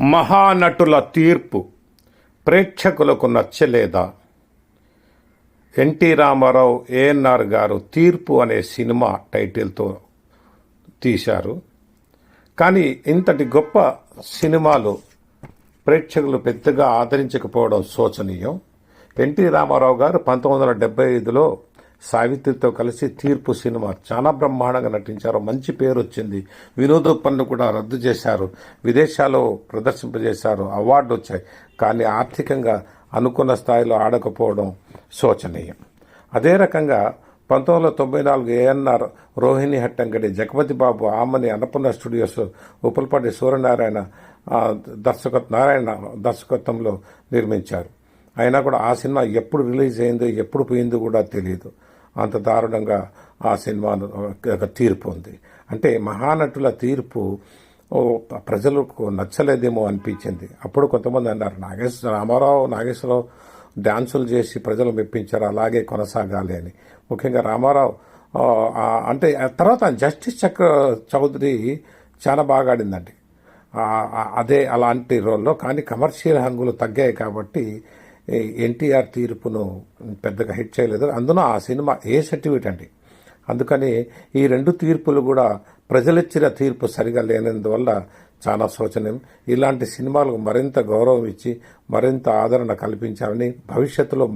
మహానటుల తీర్పు. ప్రేక్షకులకు నచ్చలేదా? ఎన్టీ రామారావు ఏఎన్ఆర్ గారు తీర్పు అనే సినిమా టైటిల్తో తీశారు. కానీ ఇంతటి గొప్ప సినిమాలు ప్రేక్షకులు పెద్దగా ఆదరించకపోవడం శోచనీయం. ఎన్టీ రామారావు గారు పంతొమ్మిది వందల డెబ్బై ఐదులో సావిత్రితో కలిసి తీర్పు సినిమా చాలా బ్రహ్మాండంగా నటించారు. మంచి పేరు వచ్చింది. వినోదోత్పన్ను కూడా రద్దు చేశారు. విదేశాల్లో ప్రదర్శింపజేశారు. అవార్డు వచ్చాయి. కానీ ఆర్థికంగా అనుకున్న స్థాయిలో ఆడకపోవడం శోచనీయం. అదే రకంగా పంతొమ్మిది వందల తొంభై నాలుగు ఏఎన్ఆర్ రోహిణి హట్టంగడి జగపతి బాబు ఆమని అన్నపూర్ణ స్టూడియోస్ ఉప్పలపాటి సూర్యనారాయణ ఆ, దర్శక నారాయణ దర్శకత్వంలో నిర్మించారు. అయినా కూడా ఆ సినిమా ఎప్పుడు రిలీజ్ అయిందో ఎప్పుడు పోయిందో కూడా తెలియదు అంత దారుణంగా ఆ సినిమా ఒక తీర్పు ఉంది. అంటే మహానటుల తీర్పు ప్రజలకు నచ్చలేదేమో అనిపించింది. అప్పుడు కొంతమంది అన్నారు నాగేశ్వర రామారావు నాగేశ్వరరావు డ్యాన్సులు చేసి ప్రజలు మెప్పించారు అలాగే కొనసాగాలి అని. ముఖ్యంగా రామారావు అంటే ఆ తర్వాత జస్టిస్ చక్ర చౌదరి చాలా బాగా ఆడిందండి. అదే అలాంటి రోల్లో కానీ కమర్షియల్ హంగులు తగ్గాయి కాబట్టి ఎన్టీఆర్ తీర్పును పెద్దగా హిట్ చేయలేదు. అందున ఆ సినిమా ఏ సర్టిఫికేట్ అండి? అందుకని ఈ రెండు తీర్పులు కూడా ప్రజలిచ్చిన తీర్పు సరిగా లేనందువల్ల చాలా శోచనీయం ఇలాంటి సినిమాలకు మరింత గౌరవం ఇచ్చి మరింత ఆదరణ కల్పించాలని భవిష్యత్తులో